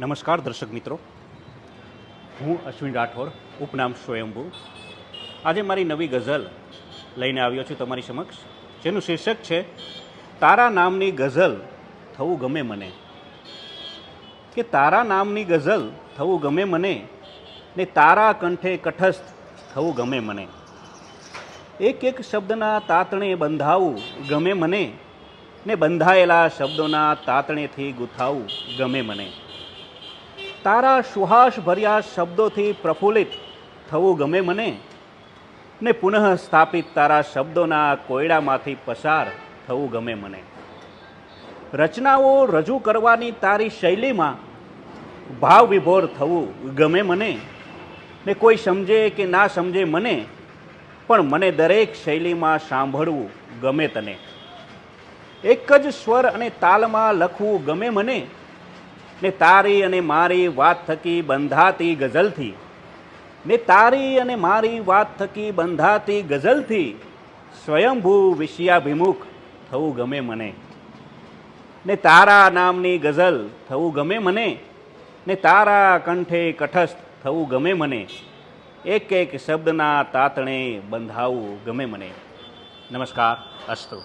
નમસ્કાર દર્શક મિત્રો. હું અશ્વિન રાઠોડ, ઉપનામ સ્વયંભુ. આજે મારી નવી ગઝલ લઈને આવ્યો છું તમારી સમક્ષ, જેનું શીર્ષક છે, તારા નામની ગઝલ થવું ગમે મને. કે તારા નામની ગઝલ થવું ગમે મને ને તારા કંઠે કઠસ્થ થવું ગમે મને. એક એક શબ્દના તાતણે બંધાવું ગમે મને ને બંધાયેલા શબ્દોના તાતણેથી ગુથાવું ગમે મને. તારા સુહાસ ભર્યા શબ્દોથી પ્રફુલ્લિત થવું ગમે મને? ને પુનઃ સ્થાપિત તારા શબ્દોના કોયડામાંથી પસાર થવું ગમે મને? રચનાઓ રજૂ કરવાની તારી શૈલીમાં ભાવ વિભોર થવું ગમે મને? ને કોઈ સમજે કે ના સમજે મને? પણ મને દરેક શૈલીમાં સાંભળવું ગમે તને. એક જ સ્વર અને તાલમાં લખવું ગમે મને? ને તારી અને મારી વાત થકી બંધાતી ગઝલથી. ને તારી અને મારી વાત થકી બંધાતી ગઝલથી સ્વયંભૂ વિષયાભિમુખ થવું ગમે મને. ને તારા નામની ગઝલ થવું ગમે મને. ને તારા કંઠે કઠસ્થ થવું ગમે મને. એક એક શબ્દના તાતણે બંધાવવું ગમે મને. નમસ્કાર, અસ્તુ.